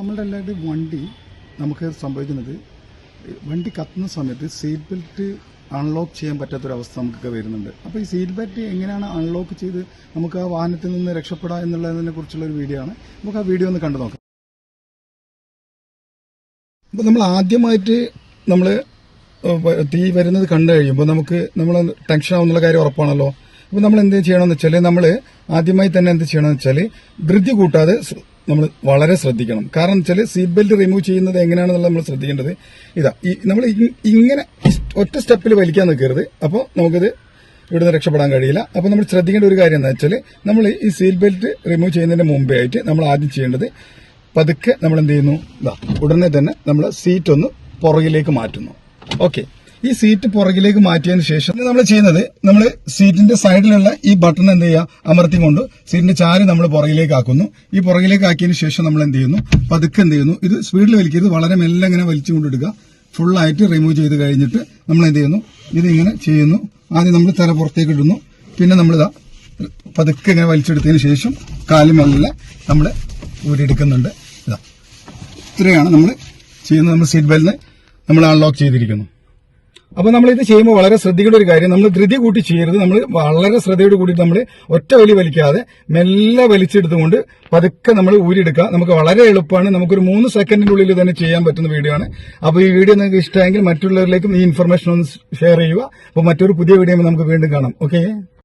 നമ്മളുടെ അല്ലാണ്ട് വണ്ടി നമുക്ക് സംഭവിക്കുന്നത് വണ്ടി കത്തുന്ന സമയത്ത് സീറ്റ് ബെൽറ്റ് അൺലോക്ക് ചെയ്യാൻ പറ്റാത്തൊരവസ്ഥ നമുക്കൊക്കെ വരുന്നുണ്ട്. അപ്പോൾ ഈ സീറ്റ് ബെൽറ്റ് എങ്ങനെയാണ് അൺലോക്ക് ചെയ്ത് നമുക്ക് ആ വാഹനത്തിൽ നിന്ന് രക്ഷപ്പെടാം എന്നുള്ളതിനെ കുറിച്ചുള്ള ഒരു വീഡിയോ ആണ്. നമുക്ക് ആ വീഡിയോ ഒന്ന് കണ്ടു നോക്കാം. അപ്പോൾ നമ്മൾ ആദ്യമായിട്ട് നമ്മൾ തീ വരുന്നത് കണ്ടു കഴിയുമ്പോൾ നമുക്ക് നമ്മൾ ടെൻഷൻ ആവുന്നുള്ള കാര്യം ഉറപ്പാണല്ലോ. അപ്പോൾ നമ്മൾ എന്ത് ചെയ്യണമെന്ന് വെച്ചാൽ നമ്മൾ ആദ്യമായി തന്നെ എന്ത് ചെയ്യണമെന്ന് വെച്ചാൽ ധൃതി കൂട്ടാതെ നമ്മൾ വളരെ ശ്രദ്ധിക്കണം. കാരണം വെച്ചാൽ സീറ്റ് ബെൽറ്റ് റിമൂവ് ചെയ്യുന്നത് എങ്ങനെയാണെന്നുള്ള നമ്മൾ ശ്രദ്ധിക്കേണ്ടത് ഇതാ. ഈ നമ്മൾ ഇങ്ങനെ ഒറ്റ സ്റ്റെപ്പിൽ വലിക്കാൻ നിൽക്കരുത്. അപ്പോൾ നമുക്കിത് ഇവിടുന്ന് രക്ഷപ്പെടാൻ കഴിയില്ല. അപ്പോൾ നമ്മൾ ശ്രദ്ധിക്കേണ്ട ഒരു കാര്യം എന്താ വെച്ചാൽ നമ്മൾ ഈ സീറ്റ് ബെൽറ്റ് റിമൂവ് ചെയ്യുന്നതിന് മുമ്പേ ആയിട്ട് നമ്മൾ ആദ്യം ചെയ്യേണ്ടത് പതുക്കെ നമ്മൾ എന്ത് ചെയ്യുന്നു? ഇതാ ഉടനെ തന്നെ നമ്മൾ സീറ്റ് ഒന്ന് പുറകിലേക്ക് മാറ്റുന്നു. ഓക്കെ ഈ സീറ്റ് പുറകിലേക്ക് മാറ്റിയതിന് ശേഷം നമ്മൾ ചെയ്യുന്നത് നമ്മൾ സീറ്റിന്റെ സൈഡിലുള്ള ഈ ബട്ടൺ എന്ത് ചെയ്യുക? അമർത്തി കൊണ്ട് സീറ്റിന്റെ ചാരി നമ്മൾ പുറകിലേക്ക് ആക്കുന്നു. ഈ പുറകിലേക്ക് ആക്കിയതിന് ശേഷം നമ്മൾ എന്ത് ചെയ്യുന്നു? പതുക്കെ എന്ത് ചെയ്യുന്നു? ഇത് സ്പീഡിൽ വലിക്കരുത്. വളരെ മെല്ലെ ഇങ്ങനെ വലിച്ചു കൊണ്ടിടുക ഫുള്ളായിട്ട് റിമൂവ് ചെയ്ത് കഴിഞ്ഞിട്ട് നമ്മൾ എന്ത് ചെയ്യുന്നു? ഇതിങ്ങനെ ചെയ്യുന്നു. ആദ്യം നമ്മൾ തല പുറത്തേക്ക് ഇടുന്നു. പിന്നെ നമ്മളിതാ പതുക്കെ ഇങ്ങനെ വലിച്ചെടുത്തതിന് ശേഷം കാലുമെല്ലാം നമ്മൾ ഊരിയെടുക്കുന്നുണ്ട്. ഇതാ. ഇത്രയാണ് നമ്മൾ ചെയ്യുന്നത്. നമ്മൾ സീറ്റ് ബെൽറ്റിന് നമ്മൾ അൺലോക്ക് ചെയ്തിരിക്കുന്നു. അപ്പോൾ നമ്മൾ ഇത് ചെയ്യുമ്പോൾ വളരെ ശ്രദ്ധിക്കേണ്ട ഒരു കാര്യം നമ്മൾ ധൃതി കൂട്ടി ചെയ്യരുത്. നമ്മൾ വളരെ ശ്രദ്ധയോട് കൂടി നമ്മൾ ഒറ്റ വലി വലിക്കാതെ മെല്ലെ വലിച്ചെടുത്തുകൊണ്ട് പതുക്കെ നമ്മൾ ഊരിയെടുക്കുക. നമുക്ക് വളരെ എളുപ്പമാണ്. നമുക്കൊരു മൂന്ന് സെക്കൻഡിനുള്ളിൽ തന്നെ ചെയ്യാൻ പറ്റുന്ന വീഡിയോ ആണ്. അപ്പോൾ ഈ വീഡിയോ നിങ്ങൾക്ക് ഇഷ്ടമെങ്കിൽ മറ്റുള്ളവരിലേക്കും ഈ ഇൻഫർമേഷൻ ഒന്ന് ഷെയർ ചെയ്യുക. അപ്പോൾ മറ്റൊരു പുതിയ വീഡിയോ നമുക്ക് വീണ്ടും കാണാം. ഓക്കെ